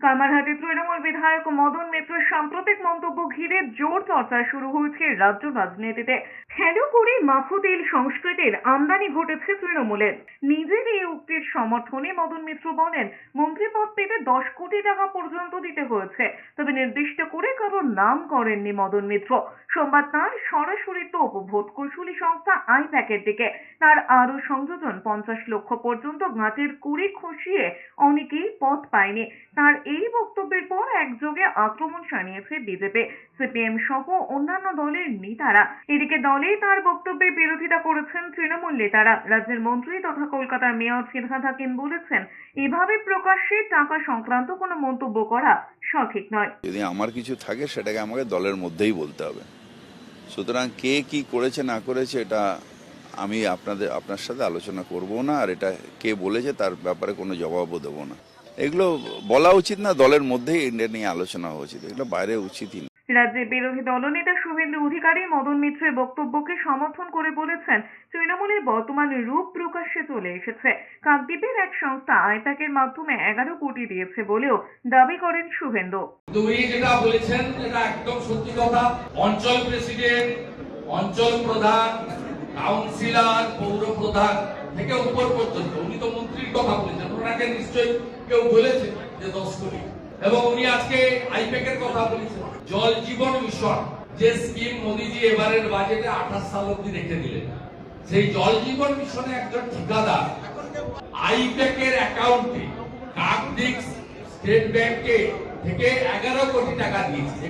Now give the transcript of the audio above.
কামারহাটি তৃণমূল বিধায়ক মদন মিত্রের সাম্প্রতিক মন্তব্য ঘিরে জোর চর্চা শুরু হয়েছে রাজ্য রাজনীতিতে। হেলো করে মাফুতিল সংস্কৃতির আমদানি ঘটেছে তৃণমূলের নিজের এই উক্তির সমর্থনে মদন মিত্র বলেন মন্ত্রীপদ পেতে দশ কোটি টাকা পর্যন্ত দিতে হয়েছে, তবে নির্দিষ্ট করে কারোর নাম করেননি মদন মিত্র। সোমবার তাঁর সরাসরি তোপ ভোট কৌশলী সংস্থা আই প্যাকের দিকে। তার আরও সংযোজন পঞ্চাশ লক্ষ পর্যন্ত গাঁটের কুড়ি খসিয়ে অনেকেই পথ পায়নি। তার এই বক্তব্যের পর একযোগে আক্রমণ শানিয়েছে বিজেপি। সিপিএম সহ অন্যান্য দলের নেতারা। এদিকে দলেই তার বক্তব্যের বিরোধিতা করেছেন তৃণমূল নেতারা। রাজ্যের মন্ত্রী তথা কলকাতার মেয়র ফিরহাদ হাকিম বলেছেন, এভাবে প্রকাশ্যে টাকা সংক্রান্ত কোনো মন্তব্য করা সঠিক নয়। যদি আমার কিছু থাকে, সেটাকে আমাকে দলের মধ্যেই বলতে হবে। সুতরাং কে কি করেছে, না করেছে, এটা আমি আপনাদের, আপনার সাথে আলোচনা করব না, আর এটা কে বলেছে, তার ব্যাপারে কোনো জবাবও দেবো না। এগুলো বলা উচিত না দলের মধ্যেই এটা নিয়ে আলোচনা হওয়া উচিত। এগুলো বাইরে উচিতই না। রাজ্যের বিরোধী দলনেতা শুভেন্দু অধিকারী মদন মিত্রের বক্তব্যকে সমর্থন করে বলেছেন তৃণমূলের বর্তমান রূপ প্রকাশ্যে চলে এসেছে। কাকদ্বীপের এক সংস্থা আইপ্যাকের মাধ্যমে এগারো কোটি দিয়েছে বলেও দাবি করেন শুভেন্দু। উনি যেটা বলেছেন এটা একদম সত্যি কথা অঞ্চল প্রেসিডেন্ট অঞ্চল প্রধান কাউন্সিলর পৌর প্রধান থেকে উপর পর্যন্ত উনি তো মন্ত্রীর কথা বলেছেন ওনাকে নিশ্চয়ই কেউ বলেছে যে দশ কোটি। এবং উনি আজকে আইপ্যাকের কথা বলেছেন। জল জীবন মিশন, যে স্কিম মোদীজি এবারের বাজেটে আঠাশ সাল অব্দি রেখে দিলেন। সেই জল জীবন মিশনে একজন ঠিকাদার আইপ্যাকের অ্যাকাউন্টে কাকদিক স্টেট ব্যাংকে থেকে এগারো কোটি টাকা দিয়েছে।